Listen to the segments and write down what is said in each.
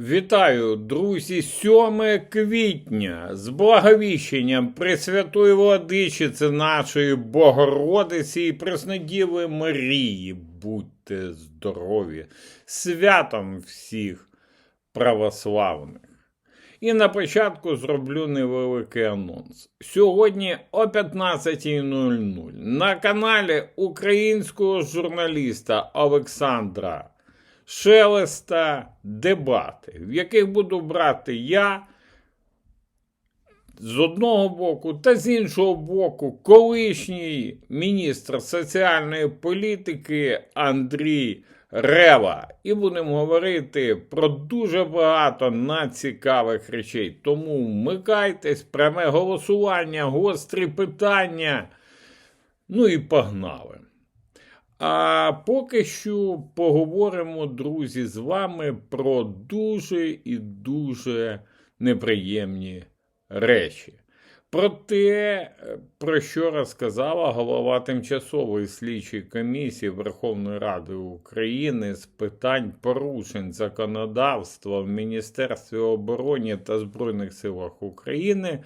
Вітаю, друзі, 7 квітня з благовіщенням Пресвятої Владичиці нашої Богородиці і Преснодіви Марії. Будьте здорові, святом всіх православних. І на початку зроблю невеликий анонс. Сьогодні о 15.00 на каналі українського журналіста Олександра Шелеста дебати, в яких буду брати я з одного боку та з іншого боку колишній міністр соціальної політики Андрій Рева. І будемо говорити про дуже багато націкавих речей. Тому вмикайтесь, пряме голосування, гострі питання. Ну і погнали. А поки що поговоримо, друзі, з вами про дуже і дуже неприємні речі. Про те, про що розказала голова тимчасової слідчої комісії Верховної Ради України з питань порушень законодавства в Міністерстві оборони та Збройних силах України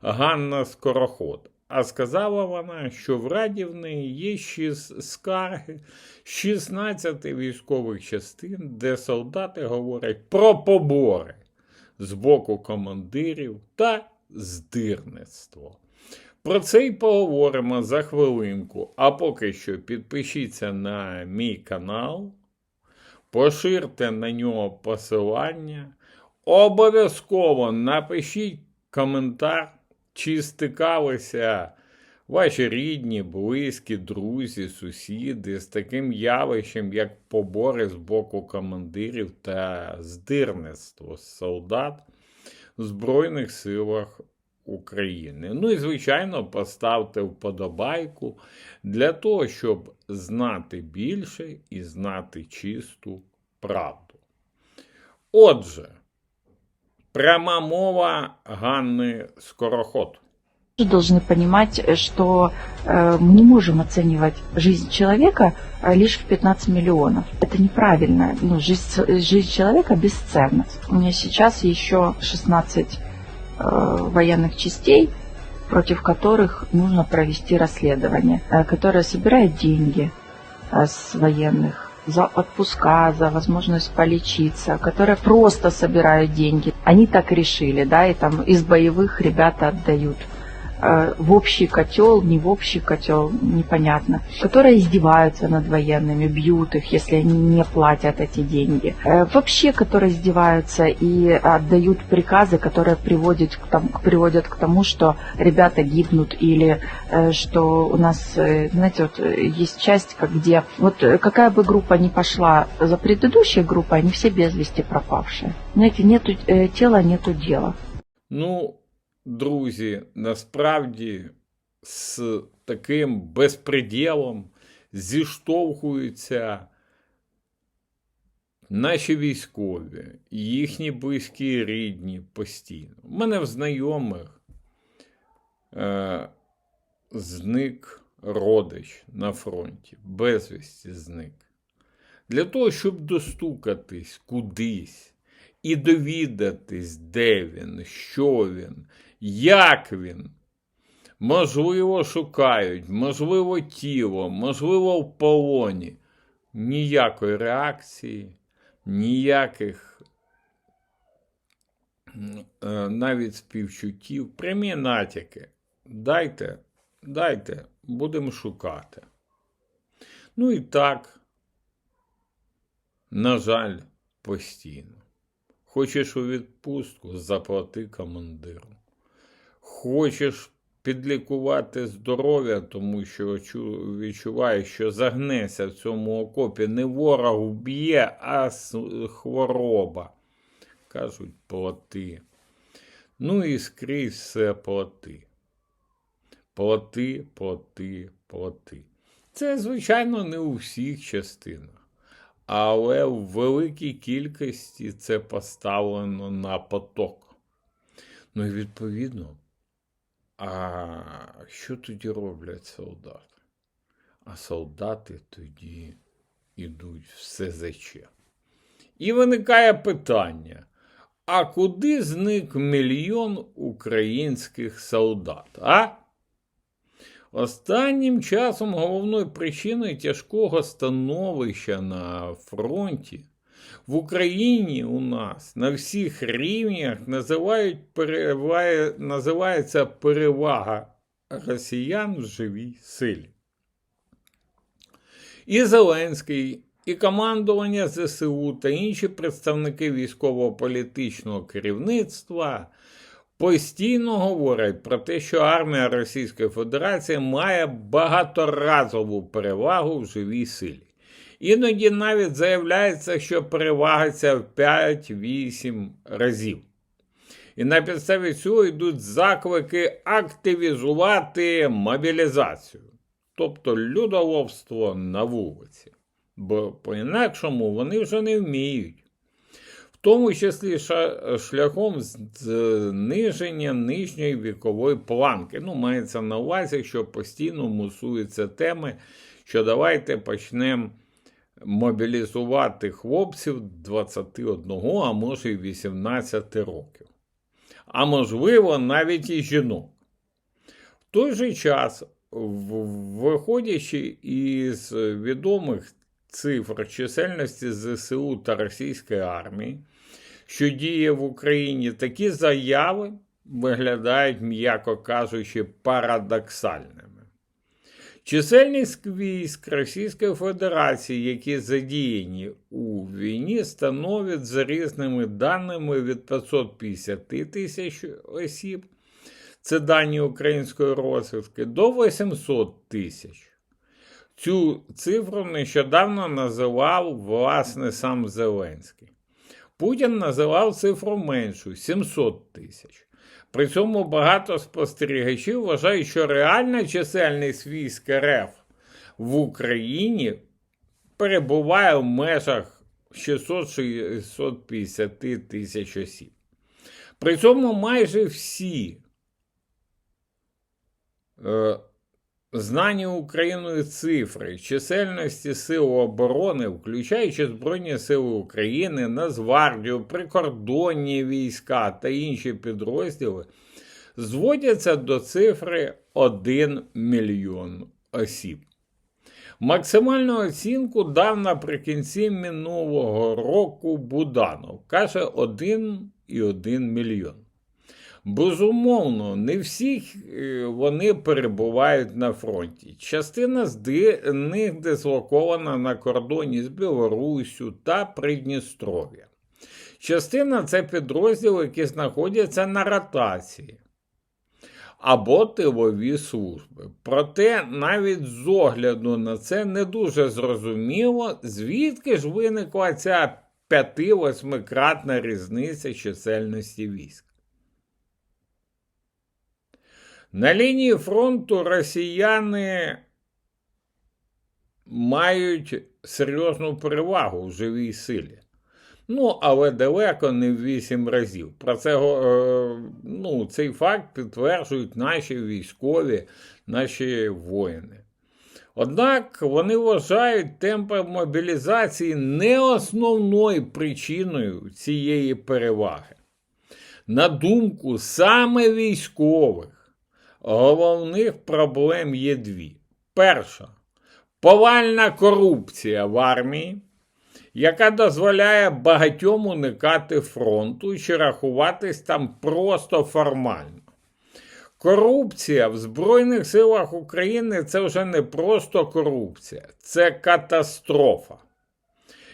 Ганна Скороход. А сказала вона, що в Раді в неї є ще скарги 16 військових частин, де солдати говорять про побори з боку командирів та здирництво. Про це й поговоримо за хвилинку. А поки що підпишіться на мій канал, поширте на нього посилання. Обов'язково напишіть коментар, чи стикалися ваші рідні, близькі, друзі, сусіди з таким явищем, як побори з боку командирів та здирництво солдат в Збройних силах України. Ну і, звичайно, поставте вподобайку для того, щоб знати більше і знати чисту правду. Отже, пряма мова Ганни Скороход. тоже должны понимать, что э, мы не можем оценивать жизнь человека э, лишь в 15 миллионов. Это неправильно. Ну, жизнь, жизнь человека бесценна. У меня сейчас еще 16 э, военных частей, против которых нужно провести расследование, которое собирает деньги с военных за отпуска, за возможность полечиться, которые просто собирают деньги. Они так решили, да, и там из боевых ребята отдают э, в общий котел, не в общий котел, непонятно, которые издеваются над военными, бьют их, если они не платят эти деньги. Э, Вообще, которые издеваются и отдают приказы, которые приводят к, тому, приводят к тому, что ребята гибнут или э, что у нас, э, знаете, вот э, есть часть, где вот э, какая бы группа ни пошла за предыдущей группой, они все без вести пропавшие. Знаете, нету э, тела, нету дела. Ну, друзі, насправді з таким безпреділом зіштовхуються наші військові, їхні близькі рідні постійно. У мене в знайомих е, зник родич на фронті, безвісті зник. Для того, щоб достукатись кудись і довідатись, де він, що він, як він. Можливо, шукають, можливо, тіло, можливо, в полоні. Ніякої реакції, ніяких е, навіть співчуттів, прямі натяки. Дайте, дайте, будемо шукати. Ну і так, на жаль, постійно. Хочеш у відпустку, заплати командиру. Хочеш підлікувати здоров'я, тому що чу- відчуваєш, що загнеся в цьому окопі, не ворог вб'є, а хвороба. Кажуть, плати. Ну і скрізь все плати. Плати, плати, плати. Це, звичайно, не у всіх частинах. Але в великій кількості це поставлено на поток. Ну і відповідно, а що тоді роблять солдати? А солдати тоді йдуть в СЗЧ. І виникає питання: а куди зник мільйон українських солдат? А? Останнім часом головною причиною тяжкого становища на фронті в Україні у нас на всіх рівнях називають переває, називається перевага росіян в живій силі. І Зеленський, і командування ЗСУ та інші представники військово-політичного керівництва постійно говорять про те, що армія Російської Федерації має багаторазову перевагу в живій силі. Іноді навіть заявляється, що перевага ця в 5-8 разів. І на підставі цього йдуть заклики активізувати мобілізацію, тобто людоловство на вулиці. Бо по-інакшому вони вже не вміють. Тому числі шляхом зниження нижньої вікової планки. Ну, мається на увазі, що постійно мусуються теми, що давайте почнемо мобілізувати хлопців 21, а може й 18 років. А можливо, навіть і жінок. В той же час, виходячи із відомих цифр чисельності ЗСУ та російської армії, що діє в Україні, такі заяви виглядають, м'яко кажучи, парадоксальними. Чисельність військ Російської Федерації, які задіяні у війні, становить за різними даними від 550 тисяч осіб, це дані української розвідки, до 800 тисяч. Цю цифру нещодавно називав власне сам Зеленський. Путін називав цифру меншу 700 тисяч. При цьому багато спостерігачів вважають, що реальна чисельність військ РФ в Україні перебуває в межах 600-650 тисяч осіб. При цьому майже всі е, знані Україною цифри чисельності Сил оборони, включаючи Збройні Сили України, Нацгвардію, прикордонні війська та інші підрозділи, зводяться до цифри 1 мільйон осіб. Максимальну оцінку дав наприкінці минулого року Буданов. Каже 1,1 мільйон. Безумовно, не всі е, вони перебувають на фронті. Частина з них дислокована на кордоні з Білоруссю та Придністров'я. Частина це підрозділи, які знаходяться на ротації або тилові служби. Проте навіть з огляду на це не дуже зрозуміло, звідки ж виникла ця 5-8-кратна різниця чисельності військ. На лінії фронту росіяни мають серйозну перевагу в живій силі. Ну, але далеко не в вісім разів. Про це е, ну, цей факт підтверджують наші військові, наші воїни. Однак вони вважають темпи мобілізації не основною причиною цієї переваги. На думку саме військових, головних проблем є дві. Перша повальна корупція в армії, яка дозволяє багатьом уникати фронту чи рахуватись там просто формально. Корупція в Збройних силах України це вже не просто корупція, це катастрофа.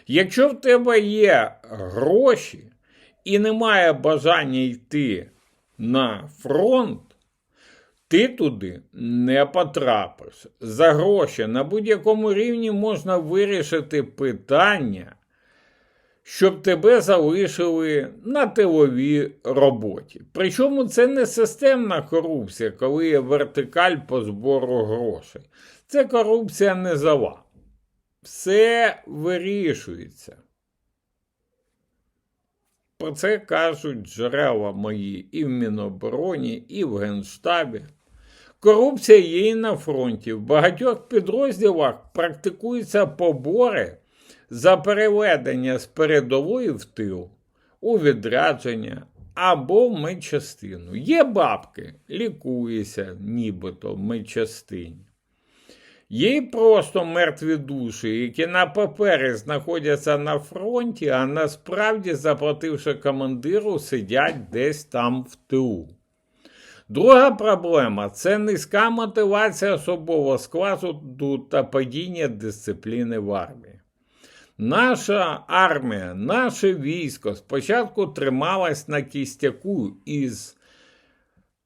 Якщо в тебе є гроші і немає бажання йти на фронт, ти туди не потрапиш. За гроші на будь-якому рівні можна вирішити питання, щоб тебе залишили на тиловій роботі. Причому це не системна корупція, коли є вертикаль по збору грошей. Це корупція низова. Все вирішується. Про це кажуть джерела мої і в Мінобороні, і в Генштабі. Корупція є і на фронті. В багатьох підрозділах практикуються побори за переведення з передової в тил. у відрядження або в медчастину. Є бабки, лікуєшся, нібито в медчастині. Є й просто мертві душі, які на папері знаходяться на фронті, а насправді, заплативши командиру, сидять десь там в тилу. Друга проблема це низька мотивація особового складу та падіння дисципліни в армії. Наша армія, наше військо спочатку трималось на кістяку із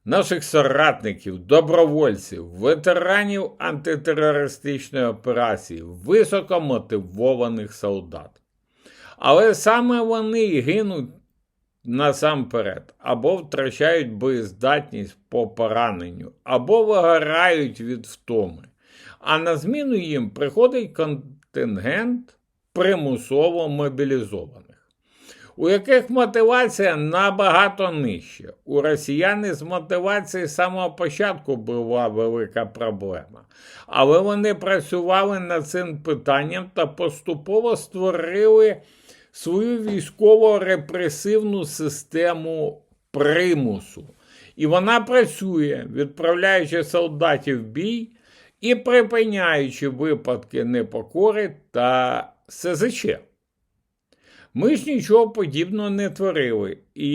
наших соратників, добровольців, ветеранів антитерористичної операції, високомотивованих солдат. Але саме вони гинуть насамперед, або втрачають боєздатність по пораненню, або вигорають від втоми. А на зміну їм приходить контингент примусово мобілізованих у яких мотивація набагато нижча. У росіяни з мотивації з самого початку була велика проблема. Але вони працювали над цим питанням та поступово створили свою військово-репресивну систему примусу. І вона працює, відправляючи солдатів в бій і припиняючи випадки непокори та СЗЧ. Ми ж нічого подібного не творили. І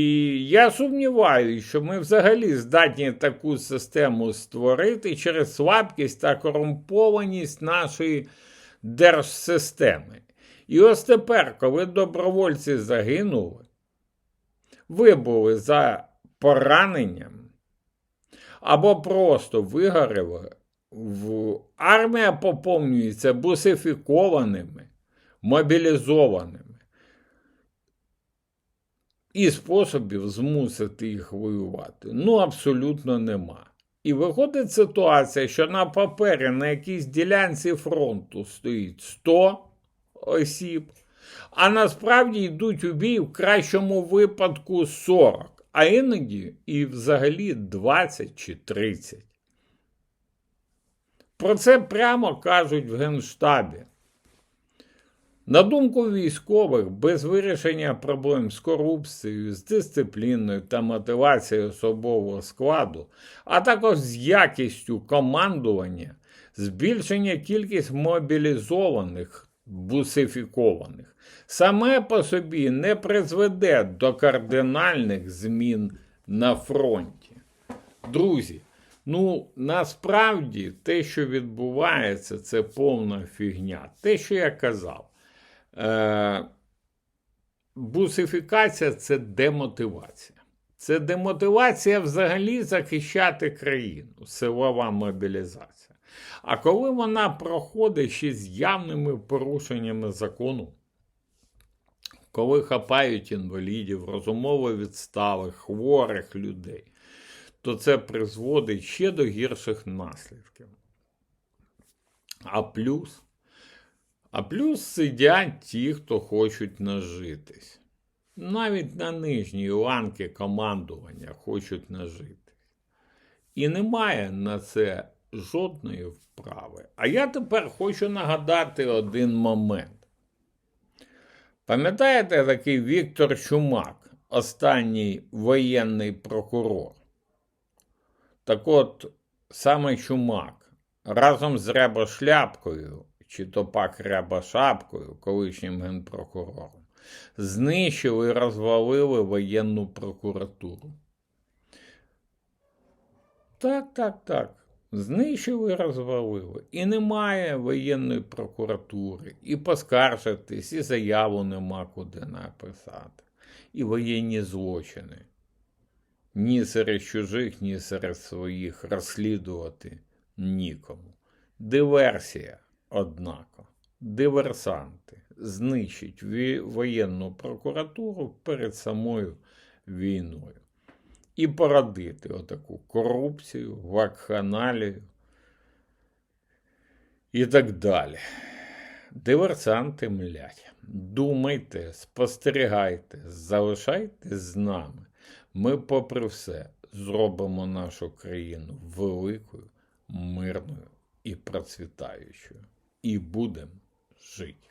я сумніваюся, що ми взагалі здатні таку систему створити через слабкість та корумпованість нашої держсистеми. І ось тепер, коли добровольці загинули, вибули за пораненням або просто вигоріли, армія поповнюється бусифікованими, мобілізованими. І способів змусити їх воювати ну абсолютно нема. І виходить ситуація, що на папері на якійсь ділянці фронту стоїть 100 осіб, а насправді йдуть у бій в кращому випадку 40, а іноді і взагалі 20 чи 30. Про це прямо кажуть в Генштабі. На думку військових, без вирішення проблем з корупцією, з дисципліною та мотивацією особового складу, а також з якістю командування, збільшення кількість мобілізованих, бусифікованих, саме по собі не призведе до кардинальних змін на фронті. Друзі, ну насправді те, що відбувається, це повна фігня. Те, що я казав. Е, бусифікація це демотивація. Це демотивація взагалі захищати країну, силова мобілізація. А коли вона проходить ще з явними порушеннями закону, коли хапають інвалідів, розумово відсталих, хворих людей, то це призводить ще до гірших наслідків. А плюс а плюс сидять ті, хто хочуть нажитись. Навіть на нижній ланки командування хочуть нажитись. І немає на це жодної вправи. А я тепер хочу нагадати один момент. Пам'ятаєте такий Віктор Чумак, останній воєнний прокурор? Так от саме Чумак разом з Рябошляпкою чи то пак Рябошапкою, колишнім генпрокурором, знищили і розвалили воєнну прокуратуру. Так, так, так. Знищили розвалили. І немає воєнної прокуратури, і поскаржитись, і заяву нема куди написати. І воєнні злочини. Ні серед чужих, ні серед своїх розслідувати нікому. Диверсія. Однако диверсанти знищать воєнну прокуратуру перед самою війною і породити отаку корупцію, вакханалію і так далі. Диверсанти млять. Думайте, спостерігайте, залишайтесь з нами. Ми, попри все, зробимо нашу країну великою, мирною і процвітаючою і будемо жити.